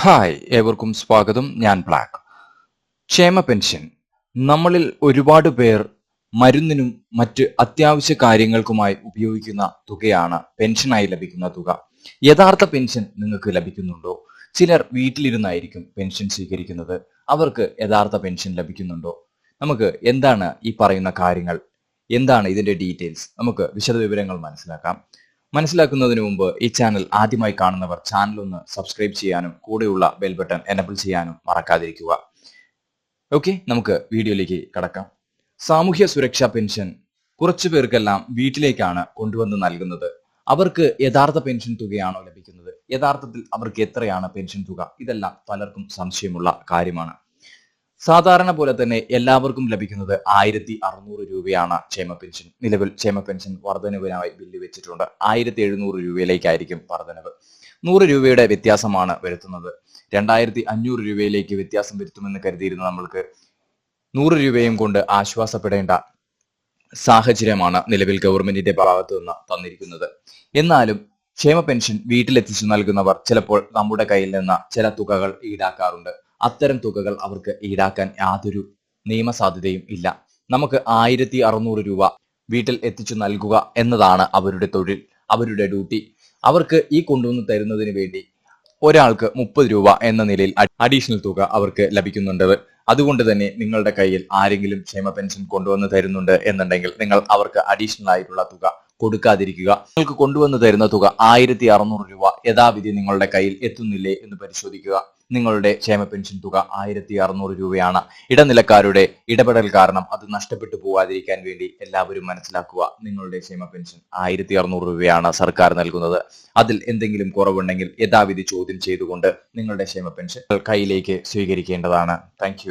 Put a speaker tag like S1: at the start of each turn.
S1: Hi ഏവർക്കും സ്വാഗതം. ഞാൻ ബ്ലാക്ക്. ക്ഷേമ പെൻഷൻ. നമ്മളിൽ ഒരുപാട് പേർ മരുന്നിനും മറ്റ് അത്യാവശ്യ കാര്യങ്ങൾക്കുമായി ഉപയോഗിക്കുന്ന തുകയാണ് പെൻഷനായി ലഭിക്കുന്ന തുക. യഥാർത്ഥ പെൻഷൻ നിങ്ങൾക്ക് ലഭിക്കുന്നുണ്ടോ? ചിലർ വീട്ടിലിരുന്നായിരിക്കും പെൻഷൻ സ്വീകരിക്കുന്നത്. അവർക്ക് യഥാർത്ഥ പെൻഷൻ ലഭിക്കുന്നുണ്ടോ? നമുക്ക് എന്താണ് ഈ പറയുന്ന കാര്യങ്ങൾ? എന്താണ് ഇതിന്റെ ഡീറ്റെയിൽസ്? നമുക്ക് വിശദവിവരങ്ങൾ മനസ്സിലാക്കാം. മനസ്സിലാക്കുന്നതിന് മുമ്പ് ഈ ചാനൽ ആദ്യമായി കാണുന്നവർ ചാനൽ ഒന്ന് സബ്സ്ക്രൈബ് ചെയ്യാനും കൂടെയുള്ള ബെൽ ബട്ടൺ എനബിൾ ചെയ്യാനും മറക്കാതിരിക്കുക. ഓക്കെ നമുക്ക് വീഡിയോയിലേക്ക് കടക്കാം. സാമൂഹ്യ സുരക്ഷാ പെൻഷൻ കുറച്ചു പേർക്കെല്ലാം വീട്ടിലേക്കാണ് കൊണ്ടുവന്ന് നൽകുന്നത്. അവർക്ക് യഥാർത്ഥ പെൻഷൻ തുകയാണോ ലഭിക്കുന്നത്? യഥാർത്ഥത്തിൽ അവർക്ക് എത്രയാണ് പെൻഷൻ തുക? ഇതെല്ലാം പലർക്കും സംശയമുള്ള കാര്യമാണ്. സാധാരണ പോലെ തന്നെ എല്ലാവർക്കും ലഭിക്കുന്നത് ആയിരത്തി അറുന്നൂറ് രൂപയാണ് ക്ഷേമ പെൻഷൻ. നിലവിൽ ക്ഷേമ പെൻഷൻ വർധനവിനായി ബില്ല് വെച്ചിട്ടുണ്ട്. ആയിരത്തി എഴുന്നൂറ് രൂപയിലേക്കായിരിക്കും വർധനവ്. നൂറ് രൂപയുടെ വ്യത്യാസമാണ് വരുത്തുന്നത്. രണ്ടായിരത്തി അഞ്ഞൂറ് രൂപയിലേക്ക് വ്യത്യാസം വരുത്തുമെന്ന് കരുതിയിരുന്ന നമ്മൾക്ക് നൂറ് രൂപയും കൊണ്ട് ആശ്വാസപ്പെടേണ്ട സാഹചര്യമാണ് നിലവിൽ ഗവൺമെന്റിന്റെ ഭാഗത്തു നിന്ന് തന്നിരിക്കുന്നത്. എന്നാലും ക്ഷേമ പെൻഷൻ വീട്ടിലെത്തിച്ചു നൽകുന്നവർ ചിലപ്പോൾ നമ്മുടെ കയ്യിൽ നിന്ന് ചില തുകകൾ ഈടാക്കാറുണ്ട്. അത്തരം തുകകൾ അവർക്ക് ഈടാക്കാൻ യാതൊരു നിയമസാധ്യതയും ഇല്ല. നമുക്ക് ആയിരത്തി അറുന്നൂറ് രൂപ വീട്ടിൽ എത്തിച്ചു നൽകുക എന്നതാണ് അവരുടെ തൊഴിൽ അവരുടെ ഡ്യൂട്ടി. അവർക്ക് ഈ കൊണ്ടുവന്ന് തരുന്നതിന് വേണ്ടി ഒരാൾക്ക് മുപ്പത് രൂപ എന്ന നിലയിൽ അഡീഷണൽ തുക അവർക്ക് ലഭിക്കുന്നുണ്ട്. അതുകൊണ്ട് തന്നെ നിങ്ങളുടെ കയ്യിൽ ആരെങ്കിലും ക്ഷേമ പെൻഷൻ കൊണ്ടുവന്ന് തരുന്നുണ്ട് എന്നുണ്ടെങ്കിൽ നിങ്ങൾ അവർക്ക് അഡീഷണൽ ആയിട്ടുള്ള തുക കൊടുക്കാതിരിക്കുക. നിങ്ങൾക്ക് കൊണ്ടുവന്ന് തരുന്ന തുക ആയിരത്തി അറുന്നൂറ് രൂപ യഥാവിധി നിങ്ങളുടെ കയ്യിൽ എത്തുന്നില്ലേ എന്ന് പരിശോധിക്കുക. നിങ്ങളുടെ ക്ഷേമ പെൻഷൻ തുക ആയിരത്തി അറുന്നൂറ് രൂപയാണ്. ഇടനിലക്കാരുടെ ഇടപെടൽ കാരണം അത് നഷ്ടപ്പെട്ടു പോകാതിരിക്കാൻ വേണ്ടി എല്ലാവരും മനസ്സിലാക്കുക. നിങ്ങളുടെ ക്ഷേമ പെൻഷൻ ആയിരത്തി അറുന്നൂറ് രൂപയാണ് സർക്കാർ നൽകുന്നത്. അതിൽ എന്തെങ്കിലും കുറവുണ്ടെങ്കിൽ യഥാവിധി ചോദ്യം ചെയ്തുകൊണ്ട് നിങ്ങളുടെ ക്ഷേമ പെൻഷൻ കയ്യിലേക്ക് സ്വീകരിക്കേണ്ടതാണ്. താങ്ക്